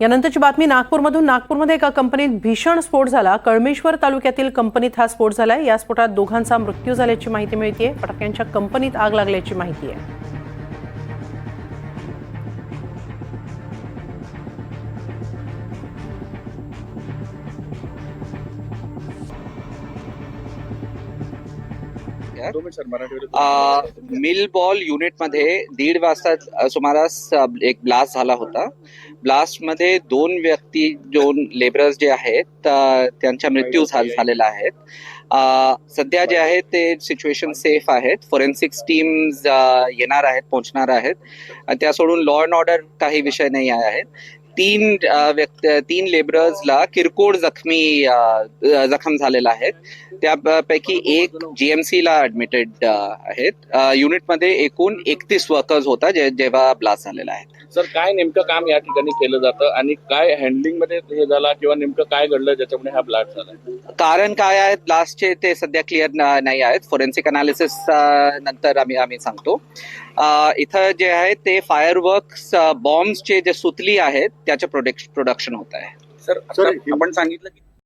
यानंतरची बातमी नागपूरमधून. नागपूरमध्ये एका कंपनीत भीषण स्फोट झाला. कळमेश्वर तालुक्यातील कंपनीत हा स्फोट झालाय. या स्फोटात दोघांचा मृत्यू झाल्याची माहिती मिळते फटाक्यांच्या कंपनीत आग लागल्याची माहिती आहे. मिल बॉल युनिटमध्ये दीड वाजता सुमारास एक ब्लास्ट झाला होता. ब्लास्टमध्ये दोन व्यक्ती दोन लेबरर्स जे आहेत त्यांचा मृत्यू झालेला आहे सध्या जे आहे ते सिच्युएशन सेफ आहेत. फॉरेन्सिक्स टीम्स येणार आहेत पोहोचणार आहेत. त्या सोडून लॉ अँड ऑर्डर काही विषय नाही आहेत तीन व्यक्त तीन लेबरर्सला किरकोळ जखमी जखम झालेला आहेत त्यापैकी एक जीएमसी ला ऍडमिटेड आहेत. युनिटमध्ये एकूण एकतीस वर्कर्स होता जे जेव्हा ब्लास्ट झालेला आहे. सर काय नेमकं काम या ठिकाणी केलं जातं आणि काय हँडलिंगमध्ये हे झाला किंवा नेमकं काय घडलं ज्याच्यामुळे हा ब्लास्ट झाला? कारण काय आहेत ब्लास्टचे ते सध्या क्लिअर नाही आहेत. फॉरेन्सिक अनालिसिस नंतर आम्ही आम्ही सांगतो. अ, इथं जे आहे ते फायरवर्क्स बॉम्बचे जे सुतली आहेत त्याचे प्रोडक्शन होत आहे. सर आपण सांगितलं की